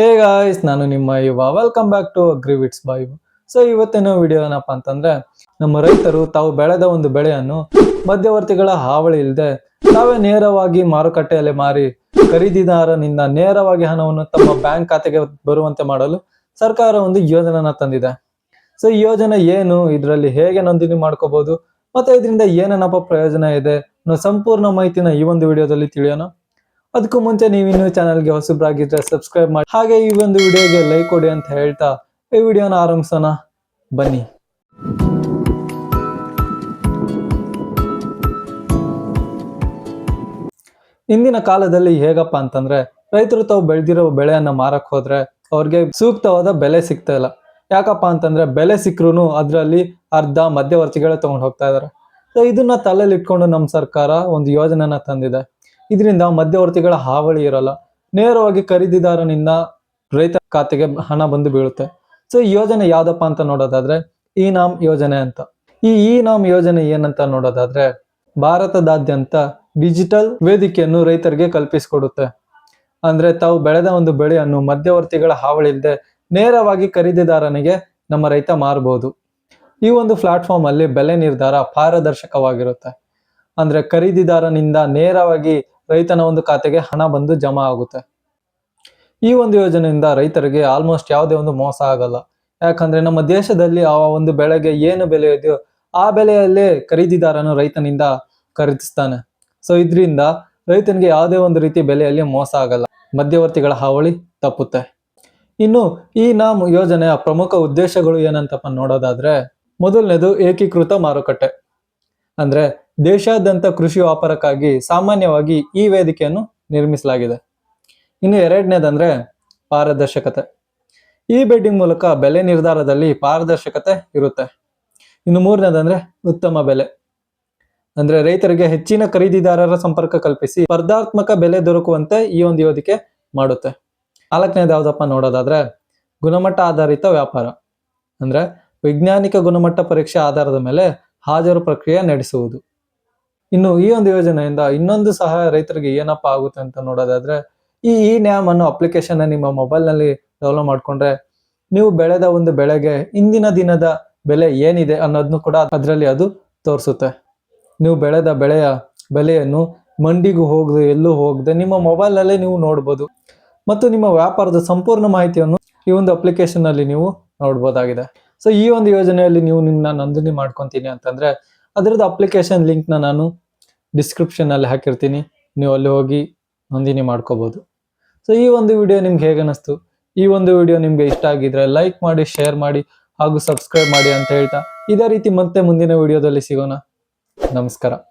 Hey guys ನಾನು ನಿಮ್ಮ ಯುವ. Welcome back to Agriwits boy so ಇವತ್ತಿನ ವಿಡಿಯೋ ಏನಪ್ಪಾ ಅಂತಂದ್ರೆ, ನಮ್ಮ ರೈತರು ತಾವು ಬೆಳೆದ ಒಂದು ಬೆಳೆಯನ್ನು ಮಧ್ಯವರ್ತಿಗಳ ಹಾವಳಿ ಇಲ್ಲದೆ ತಾವೇ ನೇರವಾಗಿ ಮಾರುಕಟ್ಟೆಯಲ್ಲಿ ಮಾರಿ ಖರೀದಿದಾರನಿಂದ ನೇರವಾಗಿ ಹಣವನ್ನು ತಮ್ಮ ಬ್ಯಾಂಕ್ ಖಾತೆಗೆ ಬರುವಂತೆ ಮಾಡಲು ಸರ್ಕಾರ ಒಂದು ಯೋಜನೆನ ತಂದಿದೆ. ಸೊ ಈ ಯೋಜನೆ ಏನು, ಇದರಲ್ಲಿ ಹೇಗೆ ನೋಂದಣಿ ಮಾಡ್ಕೋಬಹುದು ಮತ್ತೆ ಇದರಿಂದ ಏನೇನಪ್ಪ ಪ್ರಯೋಜನ ಇದೆ ಸಂಪೂರ್ಣ ಮಾಹಿತಿನ ಈ ಒಂದು ವಿಡಿಯೋದಲ್ಲಿ ತಿಳಿಯೋಣ. ಅದಕ್ಕೂ ಮುಂಚೆ ನೀವು ಇನ್ನೂ ಚಾನಲ್ಗೆ ಹೊಸಬ್ರಾಗಿದ್ರೆ ಸಬ್ಸ್ಕ್ರೈಬ್ ಮಾಡಿ. ಹಾಗೆ ಈ ಒಂದು ವಿಡಿಯೋಗೆ ಲೈಕ್ ಕೊಡಿ ಅಂತ ಹೇಳ್ತಾ ಈ ವಿಡಿಯೋನ ಆರಂಭಿಸೋಣ. ಬನ್ನಿ. ಇಂದಿನ ಕಾಲದಲ್ಲಿ ಹೇಗಪ್ಪ ಅಂತಂದ್ರೆ ರೈತರು ತಾವು ಬೆಳೆದಿರೋ ಬೆಳೆಯನ್ನ ಮಾರಕ್ ಹೋದ್ರೆ ಅವ್ರಿಗೆ ಸೂಕ್ತವಾದ ಬೆಲೆ ಸಿಗ್ತಾ ಇಲ್ಲ. ಯಾಕಪ್ಪ ಅಂತಂದ್ರೆ ಬೆಲೆ ಸಿಕ್ಕರು ಅದರಲ್ಲಿ ಅರ್ಧ ಮಧ್ಯವರ್ತಿಗಳೇ ತಗೊಂಡು ಹೋಗ್ತಾ ಇದಾರೆ. ಇದನ್ನ ತಲೆಯಲ್ಲಿ ಇಟ್ಕೊಂಡು ನಮ್ಮ ಸರ್ಕಾರ ಒಂದು ಯೋಜನೆನ ತಂದಿದೆ. ಇದರಿಂದ ಮಧ್ಯವರ್ತಿಗಳ ಹಾವಳಿ ಇರಲ್ಲ. ನೇರವಾಗಿ ಖರೀದಿದಾರನಿಂದ ರೈತ ಖಾತೆಗೆ ಹಣ ಬಂದು ಬೀಳುತ್ತೆ. ಸೊ ಈ ಯೋಜನೆ ಯಾವ್ದಪ್ಪ ಅಂತ ನೋಡೋದಾದ್ರೆ ಈ ನಾಮ್ ಯೋಜನೆ ಅಂತ. ಈ ಇ ನಾಮ್ ಯೋಜನೆ ಏನಂತ ನೋಡೋದಾದ್ರೆ, ಭಾರತದಾದ್ಯಂತ ಡಿಜಿಟಲ್ ವೇದಿಕೆಯನ್ನು ರೈತರಿಗೆ ಕಲ್ಪಿಸಿಕೊಡುತ್ತೆ. ಅಂದ್ರೆ ತಾವು ಬೆಳೆದ ಒಂದು ಬೆಳೆಯನ್ನು ಮಧ್ಯವರ್ತಿಗಳ ಹಾವಳಿ ಇಲ್ಲದೆ ನೇರವಾಗಿ ಖರೀದಿದಾರನಿಗೆ ನಮ್ಮ ರೈತ ಮಾರಬಹುದು ಈ ಒಂದು ಪ್ಲಾಟ್ಫಾರ್ಮ್ ಅಲ್ಲಿ ಬೆಲೆ ನಿರ್ಧಾರ ಪಾರದರ್ಶಕವಾಗಿರುತ್ತೆ. ಅಂದ್ರೆ ಖರೀದಿದಾರನಿಂದ ನೇರವಾಗಿ ರೈತನ ಒಂದು ಖಾತೆಗೆ ಹಣ ಬಂದು ಜಮಾ ಆಗುತ್ತೆ. ಈ ಒಂದು ಯೋಜನೆಯಿಂದ ರೈತರಿಗೆ ಆಲ್ಮೋಸ್ಟ್ ಯಾವುದೇ ಒಂದು ಮೋಸ ಆಗಲ್ಲ. ಯಾಕಂದ್ರೆ ನಮ್ಮ ದೇಶದಲ್ಲಿ ಆ ಒಂದು ಬೆಳೆಗೆ ಏನು ಬೆಲೆ ಇದೆಯೋ ಆ ಬೆಲೆಯಲ್ಲೇ ಖರೀದಿದಾರನು ರೈತನಿಂದ ಖರೀದಿಸ್ತಾನೆ. ಸೊ ಇದರಿಂದ ರೈತನಿಗೆ ಯಾವುದೇ ಒಂದು ರೀತಿ ಬೆಲೆಯಲ್ಲಿ ಮೋಸ ಆಗಲ್ಲ. ಮಧ್ಯವರ್ತಿಗಳ ಹಾವಳಿ ತಪ್ಪುತ್ತೆ. ಇನ್ನು ಈ ನಾಮ್ ಯೋಜನೆಯ ಪ್ರಮುಖ ಉದ್ದೇಶಗಳು ಏನಂತಪ್ಪ ನೋಡೋದಾದ್ರೆ, ಮೊದಲನೇದು ಏಕೀಕೃತ ಮಾರುಕಟ್ಟೆ. ಅಂದ್ರೆ ದೇಶಾದ್ಯಂತ ಕೃಷಿ ವ್ಯಾಪಾರಕ್ಕಾಗಿ ಸಾಮಾನ್ಯವಾಗಿ ಈ ವೇದಿಕೆಯನ್ನು ನಿರ್ಮಿಸಲಾಗಿದೆ. ಇನ್ನು ಎರಡನೇದಂದ್ರೆ ಪಾರದರ್ಶಕತೆ. ಈ ಬೆಡ್ಡಿಂಗ್ ಮೂಲಕ ಬೆಲೆ ನಿರ್ಧಾರದಲ್ಲಿ ಪಾರದರ್ಶಕತೆ ಇರುತ್ತೆ. ಇನ್ನು ಮೂರನೇದಂದ್ರೆ ಉತ್ತಮ ಬೆಲೆ. ಅಂದ್ರೆ ರೈತರಿಗೆ ಹೆಚ್ಚಿನ ಖರೀದಿದಾರರ ಸಂಪರ್ಕ ಕಲ್ಪಿಸಿ ಸ್ಪರ್ಧಾತ್ಮಕ ಬೆಲೆ ದೊರಕುವಂತೆ ಈ ಒಂದು ಯೋಧಿಕೆ ಮಾಡುತ್ತೆ. ನಾಲ್ಕನೇದು ಯಾವ್ದಪ್ಪ ನೋಡೋದಾದ್ರೆ ಗುಣಮಟ್ಟ ಆಧಾರಿತ ವ್ಯಾಪಾರ. ಅಂದ್ರೆ ವೈಜ್ಞಾನಿಕ ಗುಣಮಟ್ಟ ಪರೀಕ್ಷೆ ಆಧಾರದ ಮೇಲೆ ಹಾಜರು ಪ್ರಕ್ರಿಯೆ ನಡೆಸುವುದು. ಇನ್ನು ಈ ಒಂದು ಯೋಜನೆಯಿಂದ ಇನ್ನೊಂದು ಸಹ ರೈತರಿಗೆ ಏನಪ್ಪ ಆಗುತ್ತೆ ಅಂತ ನೋಡೋದಾದ್ರೆ, ಈ ಇ ನ್ಯಾಮ್ ಅನ್ನೋ ಅಪ್ಲಿಕೇಶನ್ ನಿಮ್ಮ ಮೊಬೈಲ್ನಲ್ಲಿ ಡೌನ್ಲೋಡ್ ಮಾಡ್ಕೊಂಡ್ರೆ ನೀವು ಬೆಳೆದ ಒಂದು ಬೆಳೆಗೆ ಇಂದಿನ ದಿನದ ಬೆಲೆ ಏನಿದೆ ಅನ್ನೋದನ್ನು ಕೂಡ ಅದರಲ್ಲಿ ಅದು ತೋರಿಸುತ್ತೆ. ನೀವು ಬೆಳೆದ ಬೆಳೆಯ ಬೆಲೆಯನ್ನು ಮಂಡಿಗೂ ಹೋಗದೆ ಎಲ್ಲೂ ಹೋಗದೆ ನಿಮ್ಮ ಮೊಬೈಲ್ ನಲ್ಲೇ ನೀವು ನೋಡ್ಬೋದು. ಮತ್ತು ನಿಮ್ಮ ವ್ಯಾಪಾರದ ಸಂಪೂರ್ಣ ಮಾಹಿತಿಯನ್ನು ಈ ಒಂದು ಅಪ್ಲಿಕೇಶನ್ ಅಲ್ಲಿ ನೀವು ನೋಡ್ಬೋದಾಗಿದೆ. ಸೊ ಈ ಒಂದು ಯೋಜನೆಯಲ್ಲಿ ನೀವು ನಿಮ್ಮ ನೋಂದಣಿ ಮಾಡ್ಕೊತೀನಿ ಅಂತಂದ್ರೆ ಅದರದ್ದು ಅಪ್ಲಿಕೇಶನ್ ಲಿಂಕ್ನ ನಾನು ಡಿಸ್ಕ್ರಿಪ್ಷನ್ ಅಲ್ಲಿ ಹಾಕಿರ್ತೀನಿ. ನೀವು ಅಲ್ಲಿ ಹೋಗಿ ನೋಂದಣಿ ಮಾಡ್ಕೋಬಹುದು ಸೊ ಈ ಒಂದು ವಿಡಿಯೋ ನಿಮ್ಗೆ ಹೇಗೆ ಅನಿಸ್ತು? ಈ ಒಂದು ವಿಡಿಯೋ ನಿಮ್ಗೆ ಇಷ್ಟ ಆಗಿದ್ರೆ ಲೈಕ್ ಮಾಡಿ ಶೇರ್ ಮಾಡಿ ಹಾಗೂ ಸಬ್ಸ್ಕ್ರೈಬ್ ಮಾಡಿ ಅಂತ ಹೇಳ್ತಾ ಇದೇ ರೀತಿ ಮತ್ತೆ ಮುಂದಿನ ವಿಡಿಯೋದಲ್ಲಿ ಸಿಗೋಣ. ನಮಸ್ಕಾರ.